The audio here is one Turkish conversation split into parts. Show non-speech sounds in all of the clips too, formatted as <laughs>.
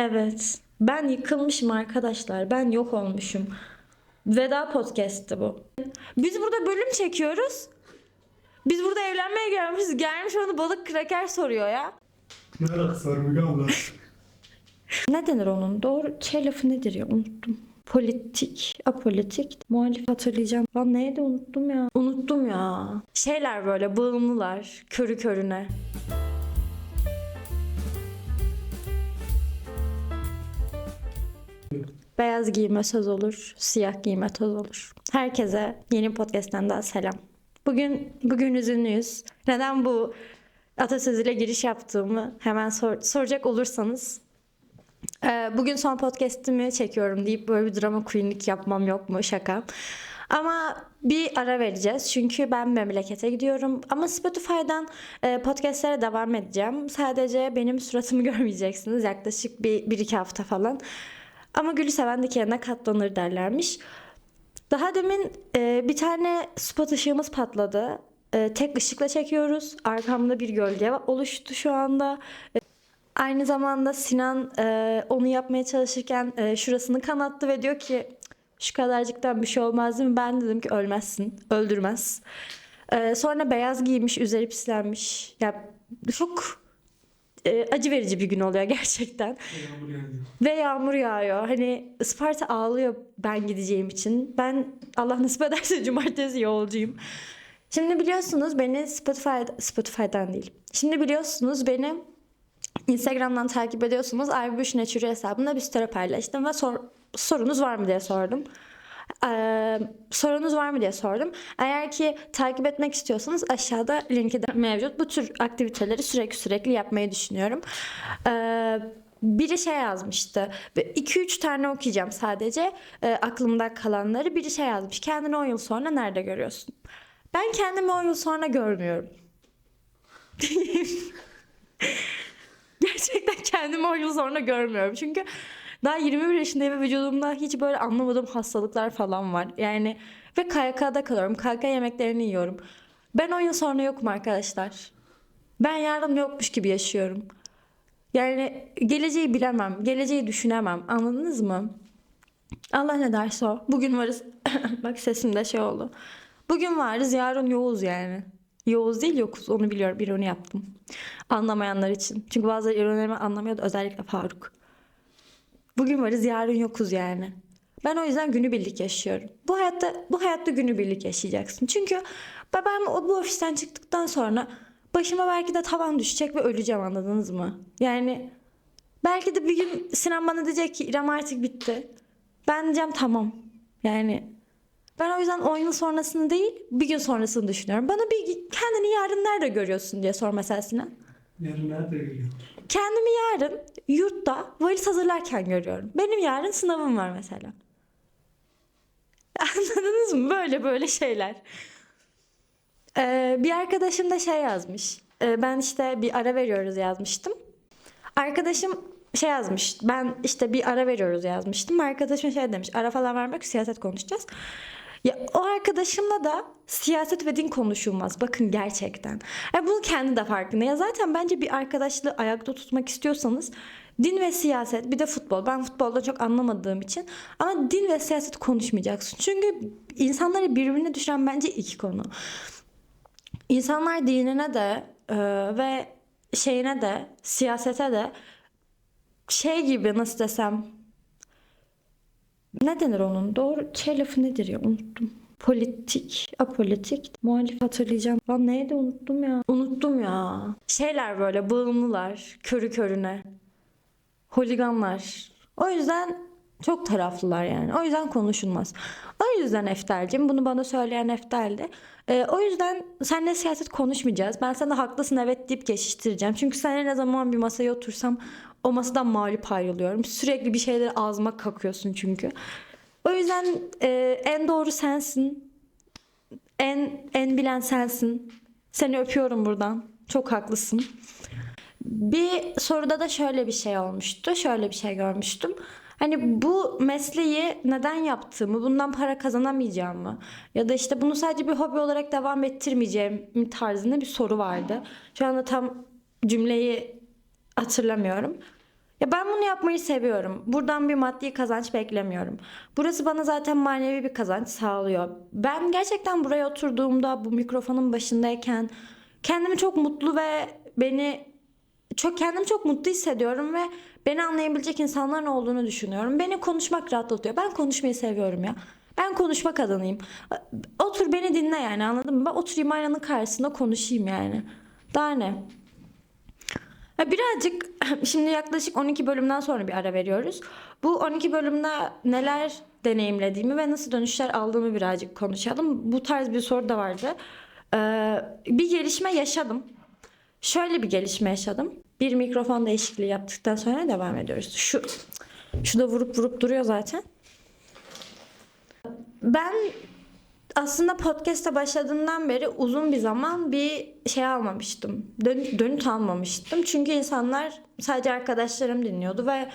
Evet. Ben yıkılmışım arkadaşlar. Ben yok olmuşum. Veda podcast'ti bu. Biz burada bölüm çekiyoruz. Biz burada evlenmeye gelmişiz. Gelmiş onu balık kraker soruyor ya. <laughs> Ne abla? Denir onun? Doğru şey lafı nedir ya? Unuttum. Politik, apolitik, muhalif hatırlayacağım. Lan neydi unuttum ya. Unuttum ya. Şeyler böyle bağımlılar. Körü körüne. Beyaz giyime söz olur, siyah giyime toz olur. Herkese yeni podcast'ten daha selam. Bugün bugün üzünlüyüz. Neden bu atasözüyle giriş yaptığımı hemen sor- soracak olursanız ee, Bugün son podcast'imi çekiyorum deyip böyle bir drama queenlik yapmam yok mu? Şaka. Ama bir ara vereceğiz çünkü ben memlekete gidiyorum. Ama Spotify'dan e, podcastlere devam edeceğim. Sadece benim suratımı <laughs> görmeyeceksiniz yaklaşık bir, bir iki hafta falan. Ama gülü seven dikenine katlanır derlermiş. Daha demin e, bir tane spot ışığımız patladı. E, tek ışıkla çekiyoruz. Arkamda bir gölge oluştu şu anda. Aynı zamanda Sinan e, onu yapmaya çalışırken e, şurasını kanattı ve diyor ki şu kadarcıktan bir şey olmaz değil mi? Ben dedim ki ölmezsin, öldürmez. E, sonra beyaz giymiş, üzeri pislenmiş. Ya çok e, acı verici bir gün oluyor <laughs> gerçekten. Yağmur yağıyor. Ve yağmur yağıyor. Hani Isparta ağlıyor ben gideceğim için. Ben Allah nasip ederse <laughs> cumartesi yolcuyum. Şimdi biliyorsunuz beni Spotify, Spotify'dan değil. Şimdi biliyorsunuz beni Instagram'dan takip ediyorsunuz. Aybuş Nature hesabında bir story paylaştım ve sor- sorunuz var mı diye sordum. Sorunuz var mı diye sordum. Eğer ki takip etmek istiyorsanız aşağıda linki de mevcut. Bu tür aktiviteleri sürekli sürekli yapmayı düşünüyorum. Ee, biri şey yazmıştı. 2-3 tane okuyacağım sadece aklımda kalanları. Biri şey yazmış. Kendini 10 yıl sonra nerede görüyorsun? Ben kendimi 10 yıl sonra görmüyorum. <laughs> Gerçekten kendimi 10 yıl sonra görmüyorum. Çünkü daha 21 yaşındayım ve vücudumda hiç böyle anlamadığım hastalıklar falan var. Yani ve KYK'da kalıyorum. KYK yemeklerini yiyorum. Ben 10 yıl sonra yokum arkadaşlar. Ben yarın yokmuş gibi yaşıyorum. Yani geleceği bilemem. Geleceği düşünemem. Anladınız mı? Allah ne derse o. Bugün varız. <coughs> Bak sesimde şey oldu. Bugün varız yarın yoğuz yani. Yoğuz değil yokuz onu biliyorum. Bir onu yaptım. Anlamayanlar için. Çünkü bazıları ironilerimi anlamıyordu. Özellikle Faruk. Bugün varız yarın yokuz yani. Ben o yüzden günübirlik yaşıyorum. Bu hayatta bu hayatta günübirlik yaşayacaksın. Çünkü o bu ofisten çıktıktan sonra başıma belki de tavan düşecek ve öleceğim anladınız mı? Yani belki de bir gün Sinan bana diyecek ki İrem artık bitti. Ben diyeceğim tamam. Yani ben o yüzden 10 yıl sonrasını değil bir gün sonrasını düşünüyorum. Bana bir kendini yarın nerede görüyorsun diye sor mesela Sinan. Yarın nerede geliyor? Kendimi yarın yurtta valiz hazırlarken görüyorum. Benim yarın sınavım var mesela. <laughs> Anladınız mı? Böyle böyle şeyler. Ee, bir arkadaşım da şey yazmış. Ee, ben işte bir ara veriyoruz yazmıştım. Arkadaşım şey yazmış. Ben işte bir ara veriyoruz yazmıştım. Arkadaşım şey demiş. Ara falan vermek siyaset konuşacağız. Ya o arkadaşımla da siyaset ve din konuşulmaz. Bakın gerçekten. Ya bunu kendi de farkında. Ya zaten bence bir arkadaşlığı ayakta tutmak istiyorsanız din ve siyaset bir de futbol. Ben futbolda çok anlamadığım için ama din ve siyaset konuşmayacaksın. Çünkü insanları birbirine düşüren bence iki konu. İnsanlar dinine de e, ve şeyine de siyasete de şey gibi nasıl desem ne denir onun? Doğru şey lafı nedir ya? Unuttum. Politik, apolitik, muhalif hatırlayacağım. Lan neydi unuttum ya. Unuttum ya. Şeyler böyle bağımlılar, körü körüne. Holiganlar. O yüzden çok taraflılar yani. O yüzden konuşulmaz. O yüzden Eftel'cim bunu bana söyleyen Eftel'di. Ee, o yüzden seninle siyaset konuşmayacağız. Ben sana haklısın evet deyip geçiştireceğim. Çünkü seninle ne zaman bir masaya otursam o masadan mağlup ayrılıyorum. Sürekli bir şeyleri ağzıma kakıyorsun çünkü. O yüzden e, en doğru sensin. En en bilen sensin. Seni öpüyorum buradan. Çok haklısın. Bir soruda da şöyle bir şey olmuştu. Şöyle bir şey görmüştüm. Hani bu mesleği neden yaptığımı, bundan para kazanamayacağımı ya da işte bunu sadece bir hobi olarak devam ettirmeyeceğim tarzında bir soru vardı. Şu anda tam cümleyi hatırlamıyorum. Ya ben bunu yapmayı seviyorum. Buradan bir maddi kazanç beklemiyorum. Burası bana zaten manevi bir kazanç sağlıyor. Ben gerçekten buraya oturduğumda bu mikrofonun başındayken kendimi çok mutlu ve beni çok kendimi çok mutlu hissediyorum ve beni anlayabilecek insanların olduğunu düşünüyorum. Beni konuşmak rahatlatıyor. Ben konuşmayı seviyorum ya. Ben konuşma kadınıyım. Otur beni dinle yani anladın mı? Ben oturayım aynanın karşısında konuşayım yani. Daha ne? Birazcık <clears throat> şimdi yaklaşık 12 bölümden sonra bir ara veriyoruz. Bu 12 bölümde neler deneyimlediğimi ve nasıl dönüşler aldığımı birazcık konuşalım. Bu tarz bir soru da vardı. Ee, bir gelişme yaşadım. Şöyle bir gelişme yaşadım. Bir mikrofon değişikliği yaptıktan sonra devam ediyoruz. Şu şu da vurup vurup duruyor zaten. Ben aslında podcast'a başladığımdan beri uzun bir zaman bir şey almamıştım. Dön, dönüt almamıştım. Çünkü insanlar sadece arkadaşlarım dinliyordu ve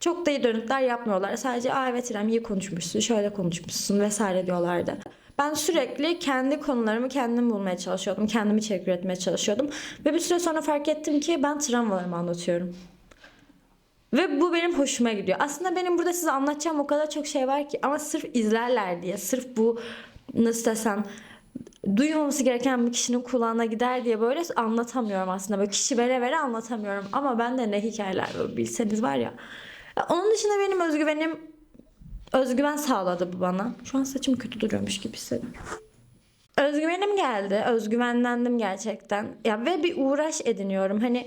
çok da iyi dönütler yapmıyorlar. Sadece aa evet İrem iyi konuşmuşsun, şöyle konuşmuşsun vesaire diyorlardı. Ben sürekli kendi konularımı kendim bulmaya çalışıyordum. Kendimi içerik üretmeye çalışıyordum. Ve bir süre sonra fark ettim ki ben travmalarımı anlatıyorum. Ve bu benim hoşuma gidiyor. Aslında benim burada size anlatacağım o kadar çok şey var ki ama sırf izlerler diye, sırf bu nasıl desem duymaması gereken bir kişinin kulağına gider diye böyle anlatamıyorum aslında. Böyle kişi vere vere anlatamıyorum. Ama ben de ne hikayeler bilseniz var. Ya Onun dışında benim özgüvenim özgüven sağladı bu bana. Şu an saçım kötü duruyormuş gibi hissediyorum. Özgüvenim geldi. Özgüvenlendim gerçekten. Ya ve bir uğraş ediniyorum. Hani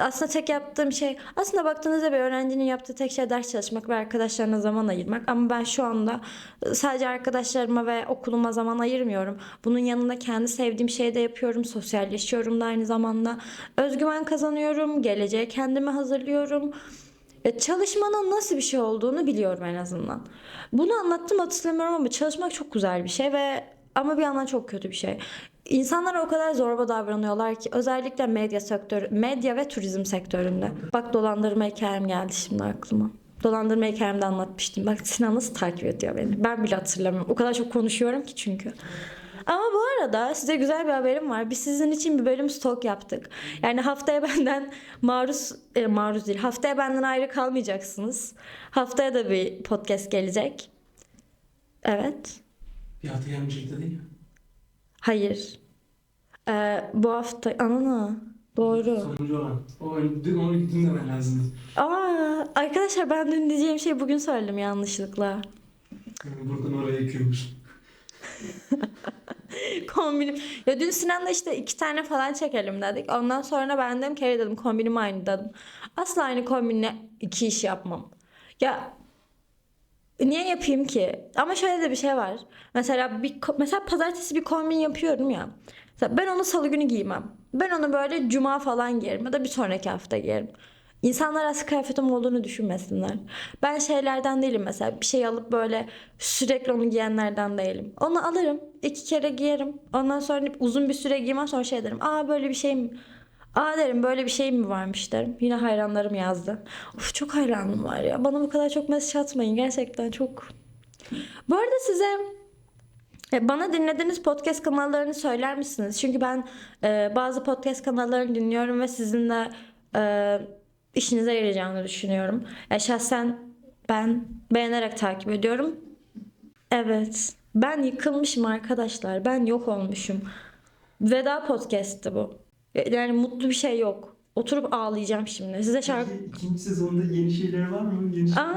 aslında tek yaptığım şey aslında baktığınızda bir öğrencinin yaptığı tek şey ders çalışmak ve arkadaşlarına zaman ayırmak. Ama ben şu anda sadece arkadaşlarıma ve okuluma zaman ayırmıyorum. Bunun yanında kendi sevdiğim şeyi de yapıyorum. Sosyalleşiyorum da aynı zamanda. Özgüven kazanıyorum. Geleceğe kendimi hazırlıyorum. Çalışmanın nasıl bir şey olduğunu biliyorum en azından. Bunu anlattım hatırlamıyorum ama çalışmak çok güzel bir şey ve ama bir yandan çok kötü bir şey. İnsanlara o kadar zorba davranıyorlar ki özellikle medya sektörü, medya ve turizm sektöründe. Bak dolandırma hikayem geldi şimdi aklıma. Dolandırma hikayemde anlatmıştım. Bak Sinan nasıl takip ediyor beni. Ben bile hatırlamıyorum. O kadar çok konuşuyorum ki çünkü. Ama bu arada size güzel bir haberim var. Biz sizin için bir bölüm stok yaptık. Yani haftaya benden maruz e, maruz değil. Haftaya benden ayrı kalmayacaksınız. Haftaya da bir podcast gelecek. Evet. Bir hafta gelmeyecekti değil mi? Hayır. Ee, bu hafta anana doğru. Sonuncu olan. O dün onu dinlemen lazım. Aa, arkadaşlar ben dün diyeceğim şeyi bugün söyledim yanlışlıkla. Yani buradan oraya yıkıyormuş. <laughs> <laughs> kombinim. Ya dün Sinan'la işte iki tane falan çekelim dedik. Ondan sonra ben dedim ki dedim kombinim aynı dedim. Asla aynı kombinle iki iş yapmam. Ya niye yapayım ki? Ama şöyle de bir şey var. Mesela bir mesela pazartesi bir kombin yapıyorum ya. Mesela ben onu salı günü giymem. Ben onu böyle cuma falan giyerim ya da bir sonraki hafta giyerim. İnsanlar aslında kıyafetim olduğunu düşünmesinler. Ben şeylerden değilim mesela bir şey alıp böyle sürekli onu giyenlerden değilim. Onu alırım iki kere giyerim. Ondan sonra uzun bir süre giymem sonra şey derim. Aa böyle bir şey mi? Aa derim böyle bir şey mi varmış derim. Yine hayranlarım yazdı. Of çok hayranım var ya. Bana bu kadar çok mesaj atmayın gerçekten çok. Bu arada size e, Bana dinlediğiniz podcast kanallarını söyler misiniz? Çünkü ben e, bazı podcast kanallarını dinliyorum ve sizin de e, işinize yarayacağını düşünüyorum. E, şahsen ben beğenerek takip ediyorum. Evet. Ben yıkılmışım arkadaşlar. Ben yok olmuşum. Veda podcast'ti bu. Yani mutlu bir şey yok. Oturup ağlayacağım şimdi. Size şarkı... İkinci sezonda yeni şeyler var mı? Yeni şeyler Aa,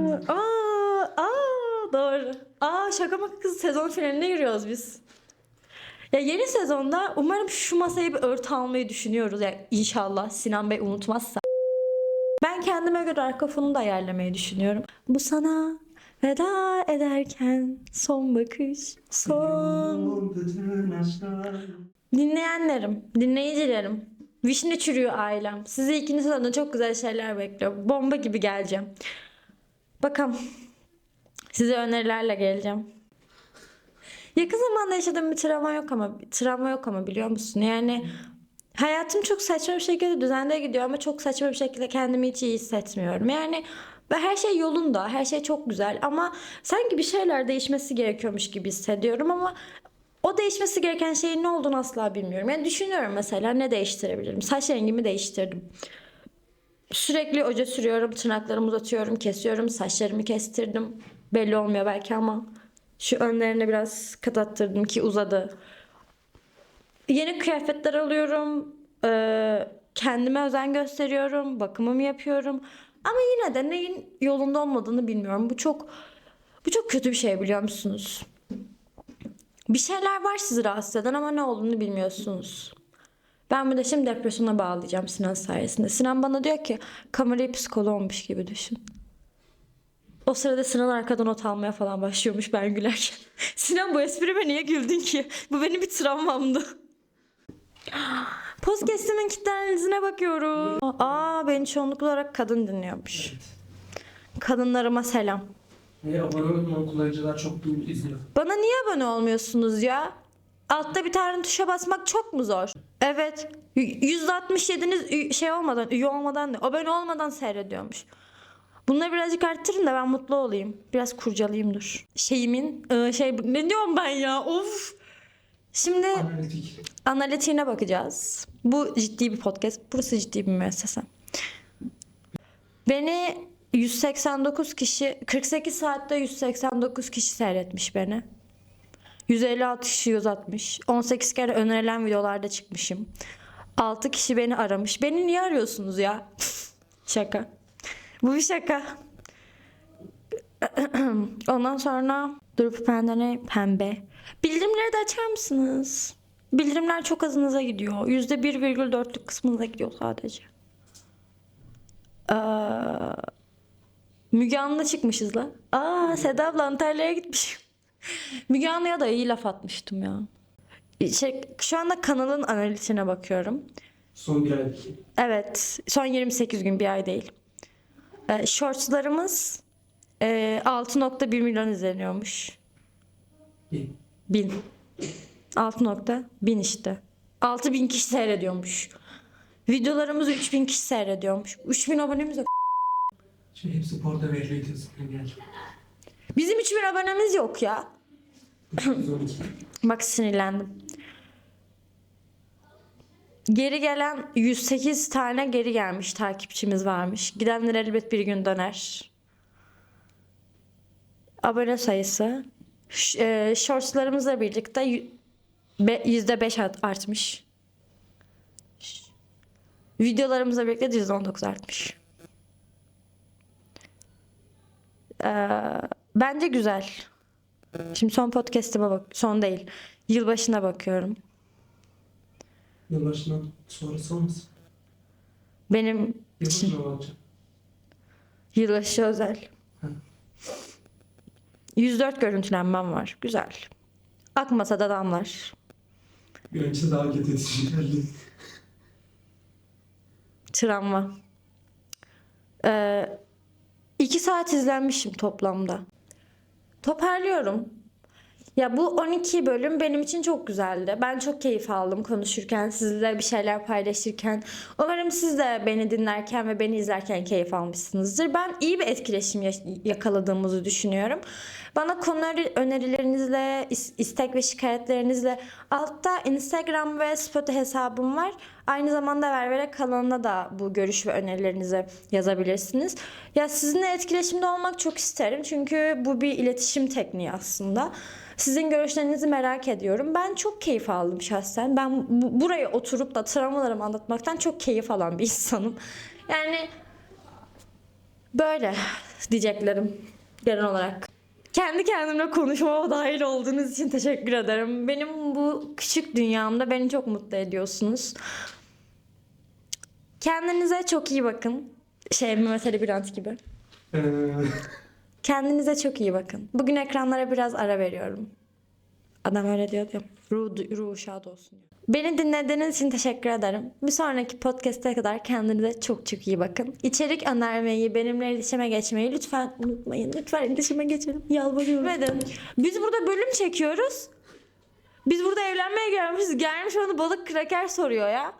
mı? aa, aa, doğru. Aa şaka maka kız sezon finaline giriyoruz biz. Ya yeni sezonda umarım şu masayı bir örtü almayı düşünüyoruz. Yani inşallah Sinan Bey unutmazsa. Ben kendime göre arka fonu da ayarlamayı düşünüyorum. Bu sana veda ederken son bakış, son. Dinleyenlerim, dinleyicilerim. Vişne çürüyor ailem. Size ikinci sezonda çok güzel şeyler bekliyor. Bomba gibi geleceğim. Bakalım. Size önerilerle geleceğim. Yakın zamanda yaşadığım bir travma yok ama travma yok ama biliyor musun? Yani hayatım çok saçma bir şekilde düzende gidiyor ama çok saçma bir şekilde kendimi hiç iyi hissetmiyorum. Yani ve her şey yolunda, her şey çok güzel ama sanki bir şeyler değişmesi gerekiyormuş gibi hissediyorum ama o değişmesi gereken şeyin ne olduğunu asla bilmiyorum. Yani düşünüyorum mesela ne değiştirebilirim? Saç rengimi değiştirdim. Sürekli oje sürüyorum, tırnaklarımı uzatıyorum, kesiyorum, saçlarımı kestirdim. Belli olmuyor belki ama şu önlerine biraz katattırdım ki uzadı. Yeni kıyafetler alıyorum. Kendime özen gösteriyorum. Bakımımı yapıyorum. Ama yine de neyin yolunda olmadığını bilmiyorum. Bu çok bu çok kötü bir şey biliyor musunuz? Bir şeyler var sizi rahatsız eden ama ne olduğunu bilmiyorsunuz. Ben bir de şimdi depresyona bağlayacağım Sinan sayesinde. Sinan bana diyor ki kamerayı psikoloğummuş gibi düşün. O sırada Sinan arkadan not almaya falan başlıyormuş ben gülerken. <laughs> Sinan bu esprime niye güldün ki? Bu benim bir travmamdı. Podcast'imin kitle analizine bakıyorum. Aa beni çoğunlukla olarak kadın dinliyormuş. Evet. Kadınlarıma selam. Ve abone olmayan kullanıcılar çok duyulu izliyor. Bana niye abone olmuyorsunuz ya? Altta bir tane tuşa basmak çok mu zor? Evet. y- %67'niz ü- şey olmadan, üye olmadan, abone olmadan seyrediyormuş. Bunları birazcık arttırın da ben mutlu olayım. Biraz kurcalayayım dur. Şeyimin, ıı, şey ne diyorum ben ya? Of. Şimdi Analitik. Analitiğine bakacağız. Bu ciddi bir podcast. Burası ciddi bir müessese. Beni 189 kişi, 48 saatte 189 kişi seyretmiş beni. 156 kişi yüz atmış. 18 kere önerilen videolarda çıkmışım. 6 kişi beni aramış. Beni niye arıyorsunuz ya? <laughs> şaka. Bu bir şaka. <clears throat> Ondan sonra durup pendene pembe. Bildirimleri de açar mısınız? Bildirimler çok azınıza gidiyor. %1,4'lük kısmınıza gidiyor sadece. Ee, Müge Anlı'na çıkmışız la. Aa Seda abla Antalya'ya gitmiş. <laughs> Müge Anlı'ya da iyi laf atmıştım ya. Şey, şu anda kanalın analizine bakıyorum. Son bir aylık. Evet. Son 28 gün bir ay değil. Ee, shortslarımız e, 6.1 milyon izleniyormuş. İyi. Bin. 6 nokta bin işte. 6 bin kişi seyrediyormuş. Videolarımızı 3 bin kişi seyrediyormuş. 3 bin abonemiz yok. Şey hepsi porta veriliyor. Bizim 3 bin abonemiz yok ya. 112. Bak sinirlendim. Geri gelen 108 tane geri gelmiş takipçimiz varmış. Gidenler elbet bir gün döner. Abone sayısı. Ş- e, shortslarımızla birlikte be- %5 art- artmış. Videolarımızla birlikte de %19 artmış. Ee, bence güzel. Şimdi son podcast'ıma bak. Son değil. Yılbaşına bakıyorum. Yılbaşından sonrası olmasın. Benim Yılbaşına mı alacağım? yılbaşı özel. Hı. 104 görüntülenmem var. Güzel. Akmasa da damlar. Bir öncesi daha getirisi geldi. Travma. Ee, iki saat izlenmişim toplamda. Toparlıyorum. Ya bu 12 bölüm benim için çok güzeldi. Ben çok keyif aldım konuşurken, sizle bir şeyler paylaşırken. Umarım siz de beni dinlerken ve beni izlerken keyif almışsınızdır. Ben iyi bir etkileşim ya- yakaladığımızı düşünüyorum. Bana konu öneri- önerilerinizle, is- istek ve şikayetlerinizle altta Instagram ve Spotify hesabım var. Aynı zamanda Ververe kanalına da bu görüş ve önerilerinizi yazabilirsiniz. Ya sizinle etkileşimde olmak çok isterim. Çünkü bu bir iletişim tekniği aslında. Sizin görüşlerinizi merak ediyorum. Ben çok keyif aldım şahsen. Ben bu- buraya oturup da travmalarımı anlatmaktan çok keyif alan bir insanım. Yani böyle diyeceklerim genel olarak. Kendi kendimle konuşmama dahil olduğunuz için teşekkür ederim. Benim bu küçük dünyamda beni çok mutlu ediyorsunuz. Kendinize çok iyi bakın. Şey Mehmet Ali Birant gibi. Kendinize çok iyi bakın. Bugün ekranlara biraz ara veriyorum. Adam öyle diyor ya. Ruh, ruhu şad olsun. Beni dinlediğiniz için teşekkür ederim. Bir sonraki podcast'e kadar kendinize çok çok iyi bakın. İçerik önermeyi, benimle iletişime geçmeyi lütfen unutmayın. Lütfen iletişime geçelim. Yalvarıyorum. Edin. Biz burada bölüm çekiyoruz. Biz burada evlenmeye gelmişiz. Gelmiş onu balık kraker soruyor ya.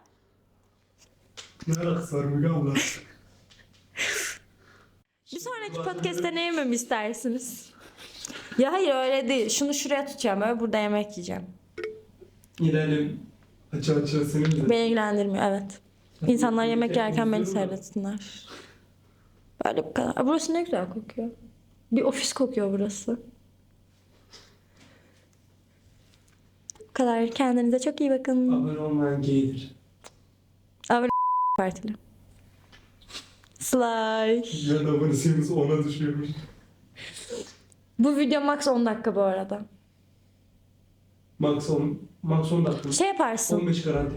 var Müge abla? <laughs> Bir sonraki podcast'te ne yememi istersiniz? Ya hayır öyle değil. Şunu şuraya tutacağım. Öyle burada yemek yiyeceğim. İlerleyelim. Açı açı senin de. Beni ilgilendirmiyor evet. İnsanlar yemek yerken beni seyretsinler. Böyle bu kadar. Aa, Burası ne güzel kokuyor. Bir ofis kokuyor burası. Bu kadar. Kendinize çok iyi bakın. Abone olmayan gaydir. Partili. Slay. Yarın abone sayımız 10'a düşüyormuş. Bu video max 10 dakika bu arada. Max 10, max 10 dakika. Şey yaparsın. 15 garanti.